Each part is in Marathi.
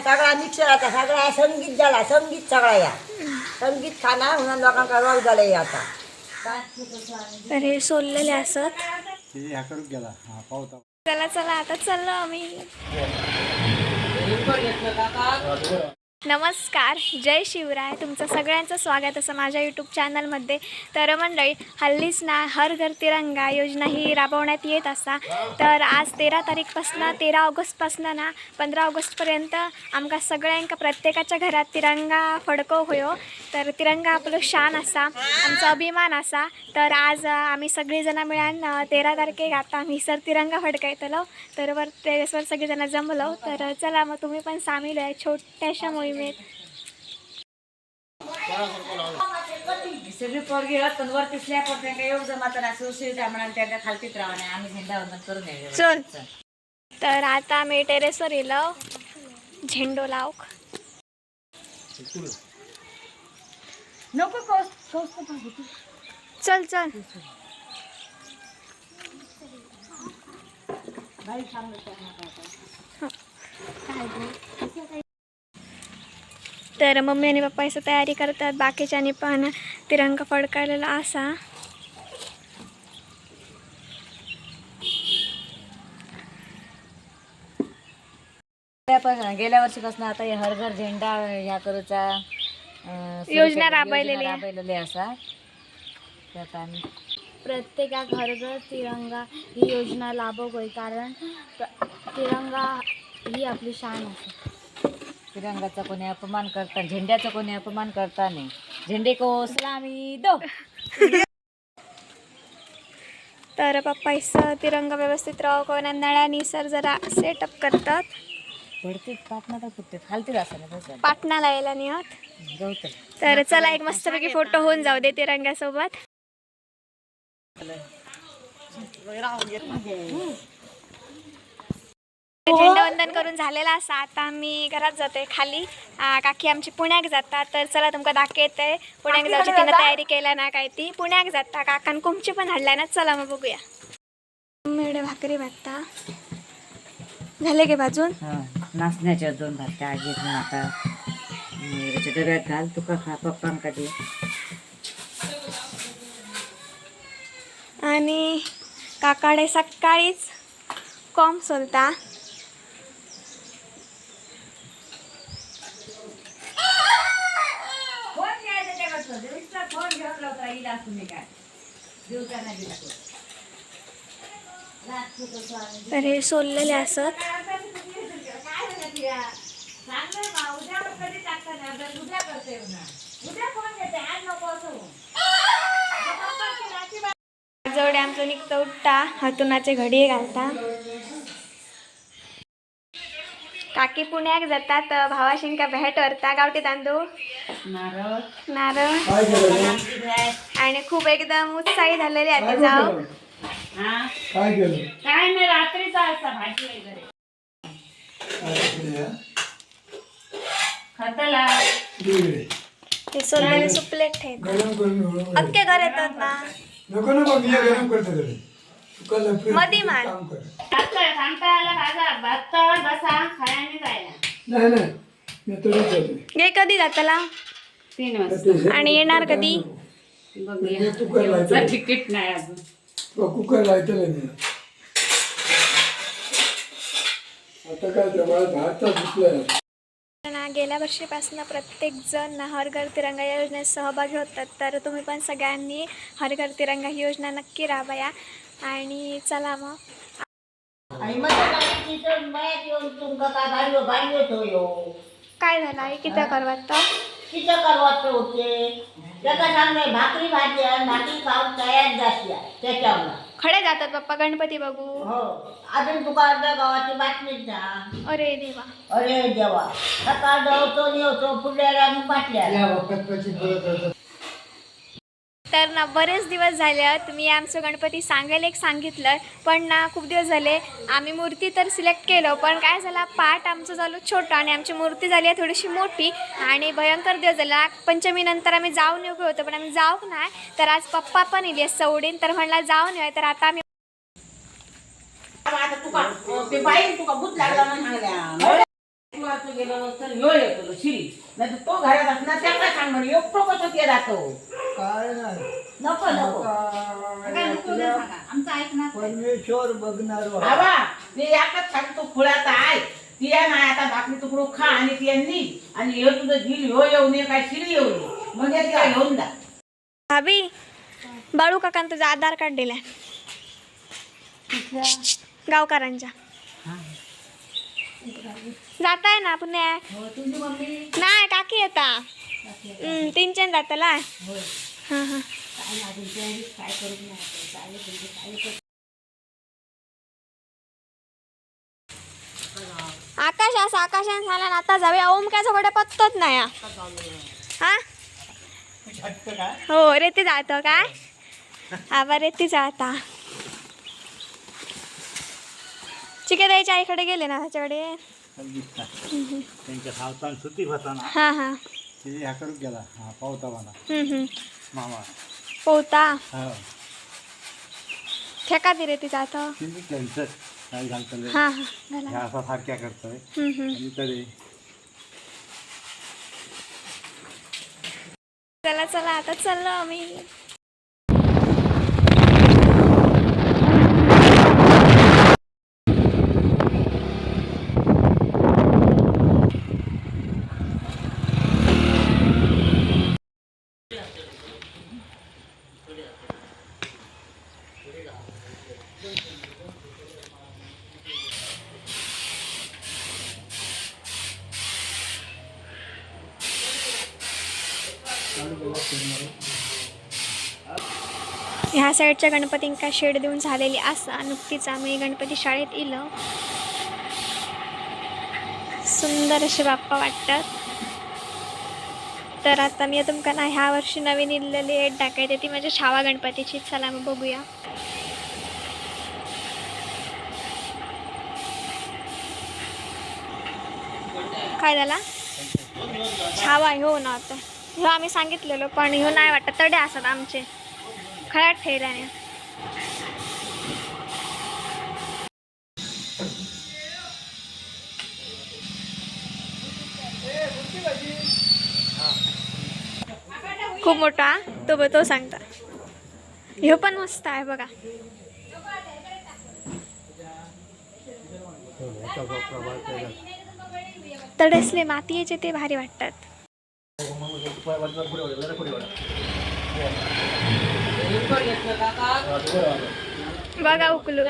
सगळा मिक्सर आता. सगळा संगीत झाला. संगीत सगळा या. संगीत खाना म्हणून लोकांका रोग झाले आता. तर हे सोललेले असत. हा चला चला आता चाललो आम्ही. नमस्कार जय शिवराय. तुमचं सगळ्यांचं स्वागत असं माझ्या यूट्यूब चॅनलमध्ये तर मंडळी हल्लीच ना हर घर तिरंगा योजना ही राबवण्यात येत असा. तर आज तेरा तारीखपासनं तेरा ऑगस्टपासनं ना पंधरा ऑगस्टपर्यंत आमका सगळ्यांका प्रत्येकाच्या घरात तिरंगा फडको होयो. तर तिरंगा आपलं शान असा आमचा अभिमान असा. तर आज आम्ही सगळीजणं मिळून अ, तेरा तारखेक आता आम्ही सर तिरंगा फडकायतलो. तर वर टेरेसवर सगळेजणं जमलो. तर चला मग तुम्ही पण सामील आहे छोट्याशा मोहिमेत सगळी पोरगी पण वरती स्लॅब वर त्यांना येऊ जमात त्यांना खालतीच राहा नाही आम्ही झेंडा करून. चल. तर आता आम्ही टेरेसवर येलो झेंडो लावक नको कौस कौस तू. चल चल. काय. तर मम्मी आणि पप्पा असं तयारी करतात बाकीच्यांनी पण तिरंगा फडकायलेला असा. गेल्या वर्षीपासून आता हे हर घर झेंडा ह्या करूचा योजना राबवलेली. राबवलेली असा. त्यात आम्ही प्रत्येका घरघर तिरंगा ही योजना लाभक होई कारण तिरंगा ही आपली शान असा तिरंगाचा कोणी अपमान करता झेंड्याचा कोणी अपमान करता नाही. झेंडे को सलामी दो. तर पप्पा इसं तिरंगा व्यवस्थित राहू कोणा नळ्यानी सर जरा सेटअप करतात. पडते पाटणा तर फुटते खालती असं पाटणाला यायला निहत गवत तर चला एक मस्तपैकी फोटो होऊन जाऊ दे तिरंग्यासोबत. झेंडावंदन करून झालेला असा. आता आम्ही घरात जातोय खाली. आ, काकी आमची पुण्याक जातात. तर चला तुमका दाखवते. पुण्याक जायची तिनं तयारी केल्या ना काय ती. पुण्याक जाता. काकान कुमची पण हाडलाय ना. चला मग बघूया. मेडे भाकरी भाजता. झाले गे भाजून? हा नाचण्याच्या दोन भाकऱ्या आजी आता. डब्यात घाल. तुका खा? पप्पांका दे आणि काकाडे सकाळीच कॉम सोलता. तर हे सोललेले असत. जवळ आमचं निघतं उठता. हातुनाचे घडी घालता. काकी पुण्याक जातात भावाशिंका भेट वरता गावठी तांदूळ? नारळ. आणि खूप एकदम उत्साही झालेले आता जाऊ. हा? काय केलं? काय नाही रात्रीचा असता भाजी वगैरे खतला. ते सुपलेट अख्खे घर येतात ना. नको नको मी गरम करतो तरी तुका लपडी- मधी मान. बसा जायला. नाही नाही. मी जाते. हे कधी जातला? तीन वाजता. आणि येणार कधी? कुकर तिकीट नाही अजून. कुकर लायतो मी आता काय जवळ भात धुतलाय ना गेल्या वर्षीपासून प्रत्येक जण ना हर घर तिरंगा या योजनेत सहभागी होतात. तर तुम्ही पण सगळ्यांनी हर घर तिरंगा ही योजना नक्की राबया. आणि चला मग. आणि मग मयात येऊन तुमका काय होतो यो काय झालं आहे किती करवात किती करवाचं होते? त्याचा सांगणे भाकरी भाजी आणि भाकरी खाऊन तयार जाती त्याच्यावर खडे जातात पप्पा गणपती बघू. हो. अजून तुका अर्ध्या गावाची बातमीच ना अरे देवा. अरे देवा. सकाळ जाऊचो येऊचो फुडल्याला आणि पाटल्याला तर ना बरेच दिवस झाले आहेत मी आमचं गणपती सांगायला एक सांगितलं पण ना खूप दिवस झाले आम्ही मूर्ती तर सिलेक्ट केलं पण काय झालं पाठ आमचं झालं छोटं आणि आमची मूर्ती झाली आहे थोडीशी मोठी आणि भयंकर दिवस झाला. पंचमीनंतर आम्ही जाऊन येऊ होतो पण आम्ही जाऊ नाही. तर आज पप्पा पण येली सवडीन तर म्हणला जाऊन येऊ तर आता आम्ही तुका ते बाई तुका भूत लागला तर ह्यो येतो शिरी. नाही तो घरात असणार त्याला सांग म्हणे एकटो कसं ते राहतो? काय नाही. नको नको. परमेश्वर बघणार वा. बाबा याकच सांगतो आहे. तिया नाही आता भाकरी तुकडू खा आणि त्यांनी. आणि हे तुझं झील ह्यो येऊ नये काय शिरी येऊ नये. म्हणजे तिला घेऊन जा. भाभी बाळू काकांनी तुझा आधार कार्ड दिलाय. गावकरांच्या जाताय ना पुण्या नाही काकी येता तीनच्यान जातला हां हां. आकाश असं आकाशाने झाला ना आता जाऊया. ओम काय सगळं पत्तच नाही हा? हो रेती जातो काय? आबा रेती जाता चिके द्यायच्या आईकडे गेले ना त्याच्याकडे. त्यांच्या सावतान होताना हा हा. ते ह्या करून गेला हा पावता हम्म, हम्म. मामा. पोहता हा. ठेका दे हा तिने कॅन्सर काय घालतले हा ह्या असा सारख्या करतोय. हम्म, हम्म. आणि तरी. चला चला आता चाललो आम्ही. ह्या साईडच्या गणपतींका शेड देऊन झालेली असा नुकतीच आम्ही गणपती शाळेत इलो. सुंदर असे बाप्पा वाटतात. तर आता मी तुमका ना ह्या वर्षी नवीन इल्लेली एड टाकायची ती म्हणजे माझ्या छावा गणपतीची. चला मग बघूया. काय झाला छावा हो ना आता. ह्यो आम्ही सांगितलेलो पण ह्यो नाही वाटत. तडे असतात आमचे. खळ्यात ठेवल्याने. खूप मोठा तो ब- तो सांगता. ह्यो पण मस्त आहे बघा. तडसले मातीयेचे ते भारी वाटतात. बघा उकलू.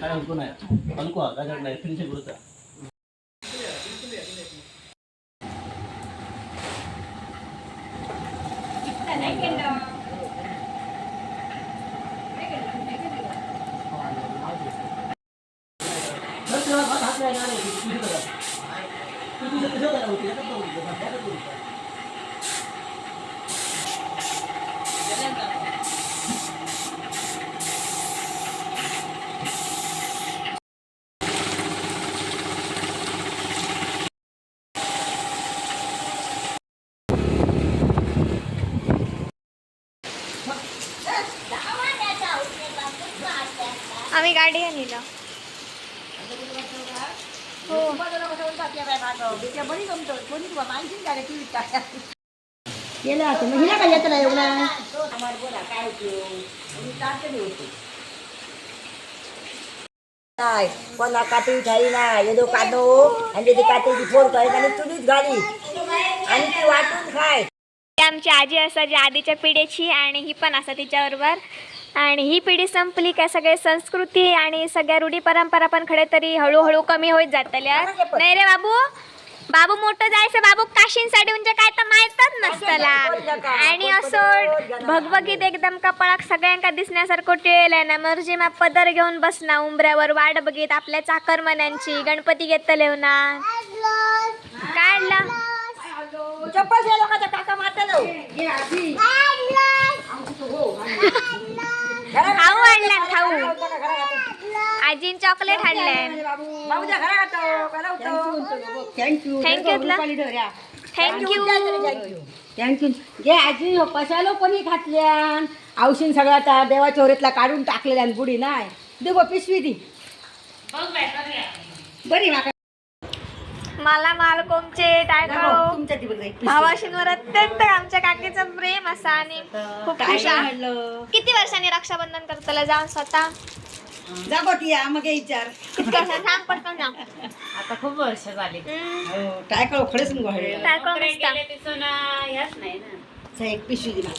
काय होतो नाही अनको काय नाही. फिनिशिंग करूचा आम्ही गाडी आणला हो. केलं असं मग हिला काय एवढा? नाही कोणा येदो काढो आणि फोड करायची आणि घाली. आणि ती वाटून खाय. आमची आजी असायची आधीच्या पिढीची आणि ही पण असा तिच्याबरोबर. आणि ही पिढी संपली काय सगळे संस्कृती आणि सगळ्या रूढी परंपरा पण खडे तरी हळूहळू कमी होत जातल्या. नाही रे बाबू? बाबू मोठं जायचं बाबू काशींसाठी म्हणजे काय तर माहीतच नसतला. आणि असं भगभगीत एकदम कपाळाक सगळ्यांका दिसण्यासारखं टेल आहे ना. मर्जी मा पदर घेऊन बसना उंबऱ्यावर वाट बघित आपल्या चाकरमान्यांची गणपती घेतले ना काढला. चप्पल त्या लोकांचा काका मारता खाऊ आणला खाऊ. आजीन चॉकलेट आणलंय. बाबूच्या घरात थँक्यू थँक्यू तुला. थँक्यू थँक्यू जे आजी हो कशाला कोणी घातल्यान औषध सगळा त्या देवाच्या काढून टाकलेल्यान बुडी नाही. दे गो पिशवी दी. बरी माका. मला मालकोमचे टायकाळो तुमच्या ती बघ भावाशींवर अत्यंत आमच्या काकीचं प्रेम असा आणि खूप खुश. किती वर्षांनी रक्षाबंधन करतलं? जाऊन स्वतः. जागो ती या मग विचार. सांग सांग आता खूप वर्ष झाली. हम्म, काय कळ खरंच मग हळू टायकाळो मस्त. गेले तिथून ह्याच नाही ना. एक पिशवी दिला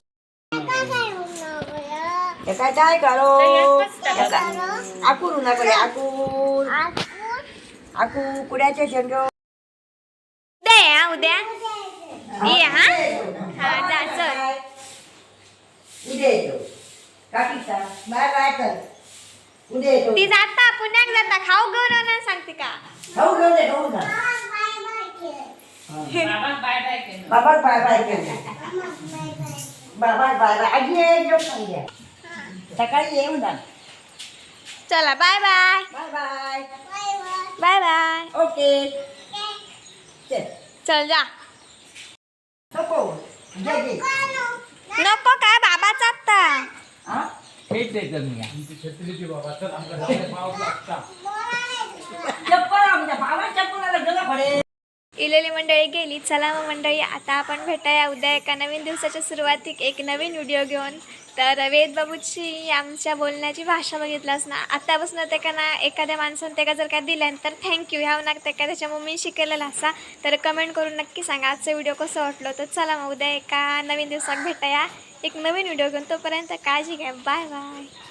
काय काय? करो आकूर ना करे आकूर आकू. कुड्याचे शेंगो उद्या ये हा उद्या ये हा? हा जा चल. उद्या येतो. काकीचा बाय बाय कर ती जाता पुण्याक जाता खाऊ घेऊन ना सांगते का खाऊ घेऊन ये खाऊ घा बाबाच बाय बाय केलं बाबा बाय बाय कर बाबा बाय बाय आजी ये जेव सांगूया सकाळी येऊन जा चला bye bye bye bye bye bye okay चल चल जा नको घे घे नको काय बाबाचा आत्ता हा चप्पल आमच्या बाबा चप्पलाला गेलं खडे. इलेली मंडळी गेली. चला मग मंडळी आता आपण भेटाया उद्या एका नवीन दिवसाच्या सुरुवातीक एक नवीन व्हिडिओ घेऊन. तर वेद बाबूची आमच्या बोलण्याची भाषा बघितलास ना? आतापासून ते का ना एखाद्या माणसानं ते का जर काय दिलं तर थँक्यू ह्या ना ते का त्याच्या मम्मीने शिकलेला असा. तर कमेंट करून नक्की सांगा आजचा व्हिडिओ कसं वाटलं? तर चला मग उद्या एका नवीन दिवसात भेटाया. एक नवीन व्हिडिओ घेऊन तोपर्यंत काळजी घ्या. Bye bye